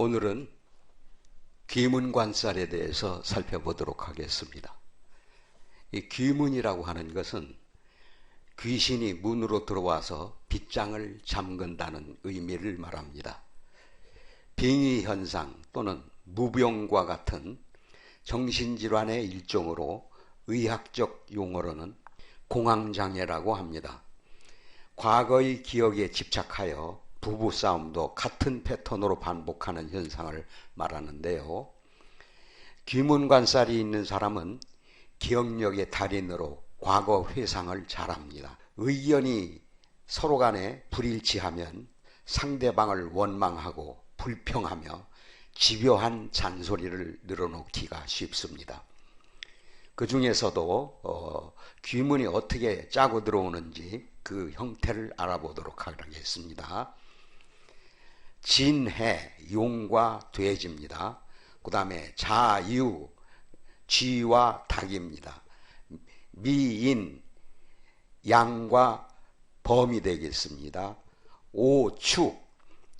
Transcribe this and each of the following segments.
오늘은 귀문관살에 대해서 살펴보도록 하겠습니다. 이 귀문이라고 하는 것은 귀신이 문으로 들어와서 빗장을 잠근다는 의미를 말합니다. 빙의 현상 또는 무병과 같은 정신질환의 일종으로 의학적 용어로는 공황장애라고 합니다. 과거의 기억에 집착하여 부부 싸움도 같은 패턴으로 반복하는 현상을 말하는데요. 귀문관살이 있는 사람은 기억력의 달인으로 과거 회상을 잘합니다. 의견이 서로 간에 불일치하면 상대방을 원망하고 불평하며 집요한 잔소리를 늘어놓기가 쉽습니다. 그 중에서도 어, 귀문이 어떻게 짜고 들어오는지 그 형태를 알아보도록 하겠습니다. 진해, 용과 돼지입니다. 그 다음에 자유, 쥐와 닭입니다. 미인, 양과 범이 되겠습니다. 오축,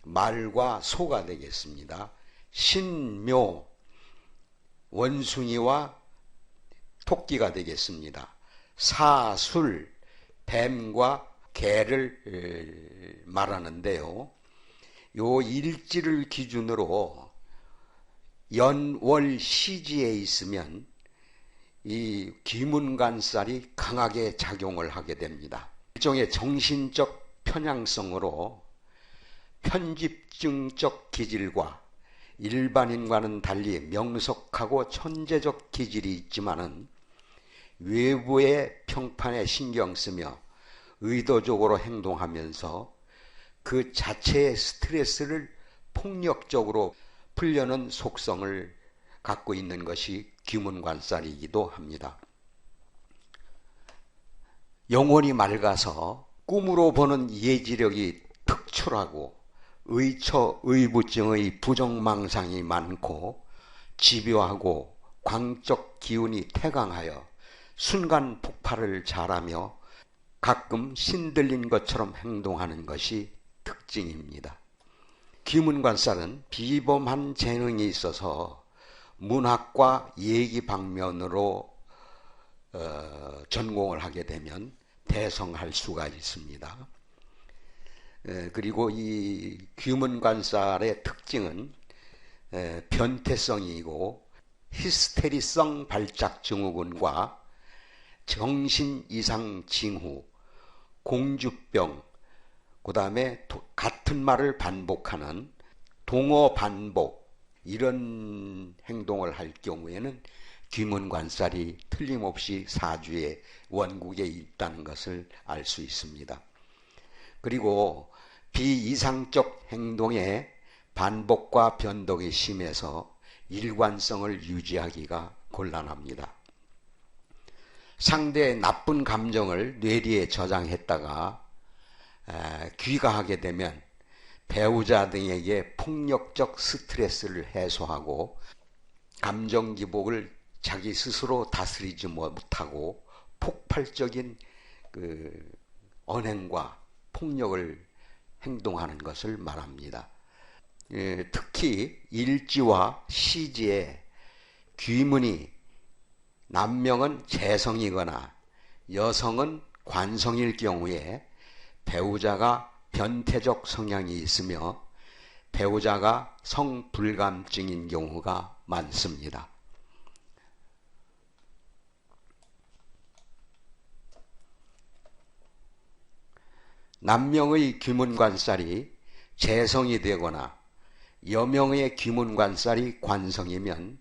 말과 소가 되겠습니다. 신묘, 원숭이와 토끼가 되겠습니다. 사술, 뱀과 개를 말하는데요. 요 일지를 기준으로 연월 시지에 있으면 이 기문관살이 강하게 작용을 하게 됩니다. 일종의 정신적 편향성으로 편집증적 기질과 일반인과는 달리 명석하고 천재적 기질이 있지만은 외부의 평판에 신경 쓰며 의도적으로 행동하면서 그 자체의 스트레스를 폭력적으로 풀려는 속성을 갖고 있는 것이 귀문관살이기도 합니다. 영혼이 맑아서 꿈으로 보는 예지력이 특출하고 의처 의부증의 부정망상이 많고 집요하고 광적 기운이 태강하여 순간 폭발을 잘하며 가끔 신들린 것처럼 행동하는 것이 특징입니다. 귀문관살은 비범한 재능이 있어서 문학과 얘기 방면으로 어, 전공을 하게 되면 대성할 수가 있습니다. 에, 그리고 이 귀문관살의 특징은 에, 변태성이고 히스테리성 발작 증후군과 정신 이상 징후, 공주병, 그 다음에 같은 말을 반복하는 동어 반복 이런 행동을 할 경우에는 귀문관살이 틀림없이 사주의 원국에 있다는 것을 알 수 있습니다. 그리고 비이상적 행동의 반복과 변동이 심해서 일관성을 유지하기가 곤란합니다. 상대의 나쁜 감정을 뇌리에 저장했다가 귀가하게 되면 배우자 등에게 폭력적 스트레스를 해소하고 감정 기복을 자기 스스로 다스리지 못하고 폭발적인 그 언행과 폭력을 행동하는 것을 말합니다. 예, 특히 일지와 시지에 귀문이 남명은 재성이거나 여성은 관성일 경우에 배우자가 변태적 성향이 있으며 배우자가 성불감증인 경우가 많습니다. 남명의 귀문관살이 재성이 되거나 여명의 귀문관살이 관성이면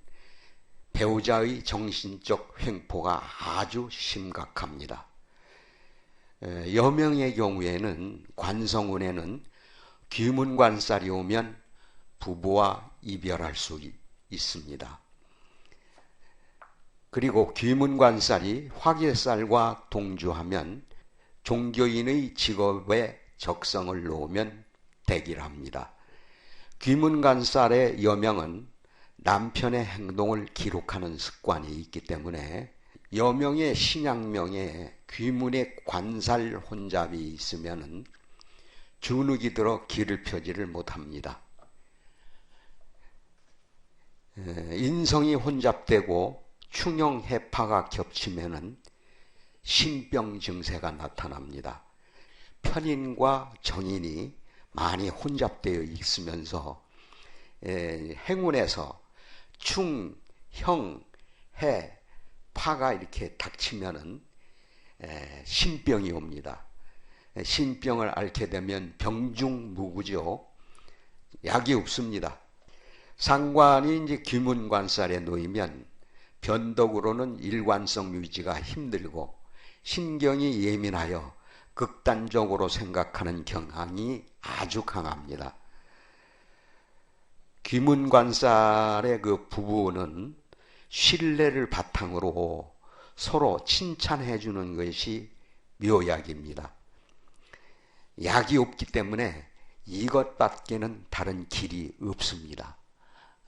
배우자의 정신적 횡포가 아주 심각합니다. 여명의 경우에는 관성운에는 귀문관살이 오면 부부와 이별할 수 있습니다. 그리고 귀문관살이 화계살과 동주하면 종교인의 직업에 적성을 놓으면 대기합니다. 귀문관살의 여명은 남편의 행동을 기록하는 습관이 있기 때문에 여명의 신약명에 귀문의 관살 혼잡이 있으면 주눅이 들어 길을 펴지를 못합니다. 인성이 혼잡되고 충형 해파가 겹치면은 신병 증세가 나타납니다. 편인과 정인이 많이 혼잡되어 있으면서 행운에서 충, 형, 해, 파가 이렇게 닥치면은 신병이 옵니다. 신병을 앓게 되면 병중무구죠. 약이 없습니다. 상관이 이제 귀문관살에 놓이면 변덕으로는 일관성 유지가 힘들고 신경이 예민하여 극단적으로 생각하는 경향이 아주 강합니다. 귀문관살의 그 부부는 신뢰를 바탕으로 서로 칭찬해 주는 것이 묘약입니다. 약이 없기 때문에 이것밖에는 다른 길이 없습니다.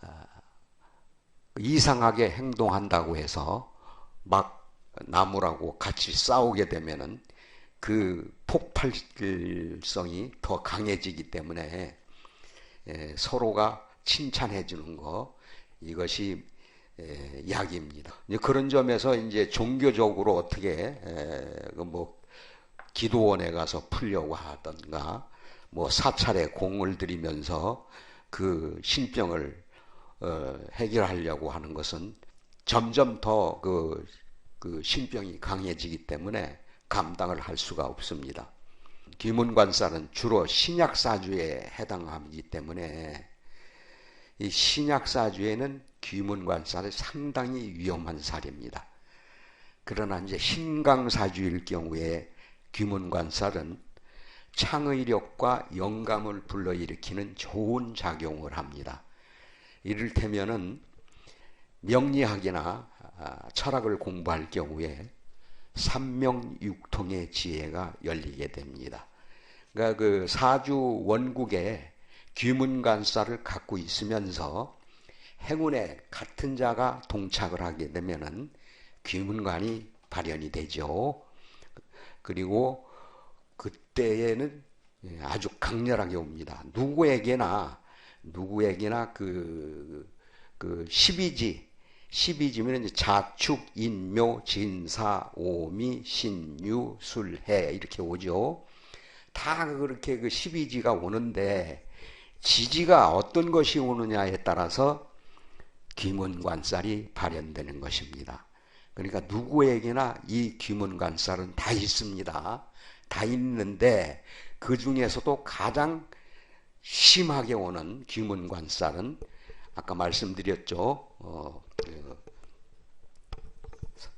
아, 이상하게 행동한다고 해서 막 나무라고 같이 싸우게 되면은 그 폭발성이 더 강해지기 때문에 서로가 칭찬해 주는 거 이것이 약입니다. 그런 점에서 이제 종교적으로 어떻게 그뭐 기도원에 가서 풀려고 하던가 뭐 사찰에 공을 들이면서 그 신병을 어, 해결하려고 하는 것은 점점 더그 그 신병이 강해지기 때문에 감당을 할 수가 없습니다. 귀문관살은 주로 신약 사주에 해당하기 때문에 이 신약사주에는 귀문관살이 상당히 위험한 살입니다. 그러나 이제 신강사주일 경우에 귀문관살은 창의력과 영감을 불러일으키는 좋은 작용을 합니다. 이를테면은 명리학이나 아, 철학을 공부할 경우에 삼명육통의 지혜가 열리게 됩니다. 그러니까 그 사주 원국에 귀문관사를 갖고 있으면서 행운에 같은 자가 동착을 하게 되면은 귀문관이 발현이 되죠. 그리고 그때에는 아주 강렬하게 옵니다. 누구에게나 누구에게나 그, 그 12지 12지면 이제 자축, 인묘, 진사, 오미, 신유, 술해 이렇게 오죠. 다 그렇게 그 12지가 오는데 지지가 어떤 것이 오느냐에 따라서 귀문관살이 발현되는 것입니다. 그러니까 누구에게나 이 귀문관살은 다 있습니다. 다 있는데 그 중에서도 가장 심하게 오는 귀문관살은 아까 말씀드렸죠. 어, 그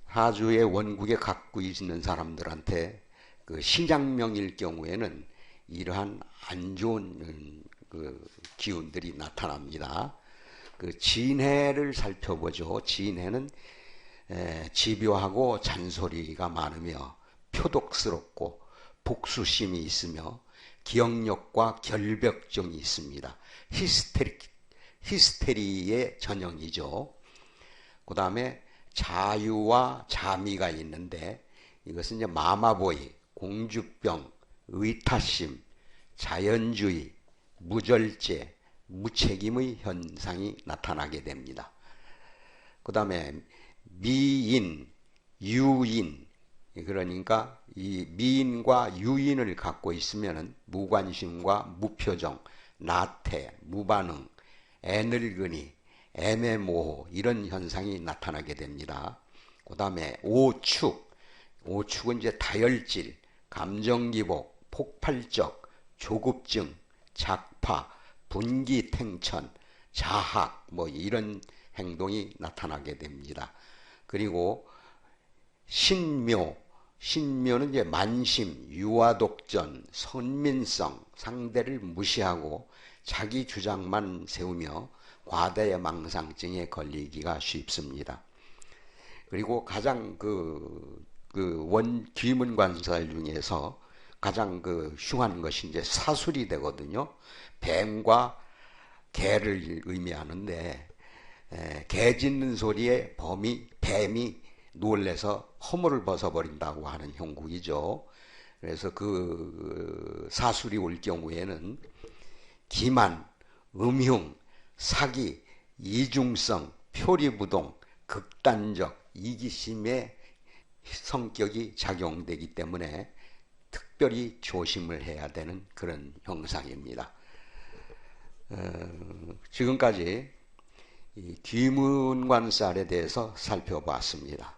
하주의 원국에 갖고 있는 사람들한테 그 신장명일 경우에는 이러한 안 좋은 그 기운들이 나타납니다. 그 진해를 살펴보죠. 진해는 집요하고 잔소리가 많으며 표독스럽고 복수심이 있으며 기억력과 결벽증이 있습니다. 히스테리, 히스테리의 전형이죠. 그 다음에 자유와 자미가 있는데 이것은 이제 마마보이, 공주병, 의타심, 자연주의, 무절제, 무책임의 현상이 나타나게 됩니다. 그 다음에 미인, 유인, 그러니까 이 미인과 유인을 갖고 있으면 무관심과 무표정, 나태, 무반응, 애늙은이, 애매모호 이런 현상이 나타나게 됩니다. 그 다음에 오축, 오축은 이제 다혈질, 감정기복, 폭발적, 조급증, 작파, 분기탱천, 자학 뭐 이런 행동이 나타나게 됩니다. 그리고 신묘, 신묘는 이제 만심, 유아독전, 선민성, 상대를 무시하고 자기 주장만 세우며 과대의 망상증에 걸리기가 쉽습니다. 그리고 가장 그, 그 원, 귀문관살 중에서 가장 그 흉한 것이 이제 사술이 되거든요. 뱀과 개를 의미하는데, 에, 개 짖는 소리에 범이, 뱀이 놀래서 허물을 벗어버린다고 하는 형국이죠. 그래서 그 사술이 올 경우에는 기만, 음흉, 사기 이중성, 표리부동, 극단적, 이기심의 성격이 작용되기 때문에 특별히 조심을 해야 되는 그런 형상입니다. 어, 지금까지 귀문관살에 대해서 살펴봤습니다.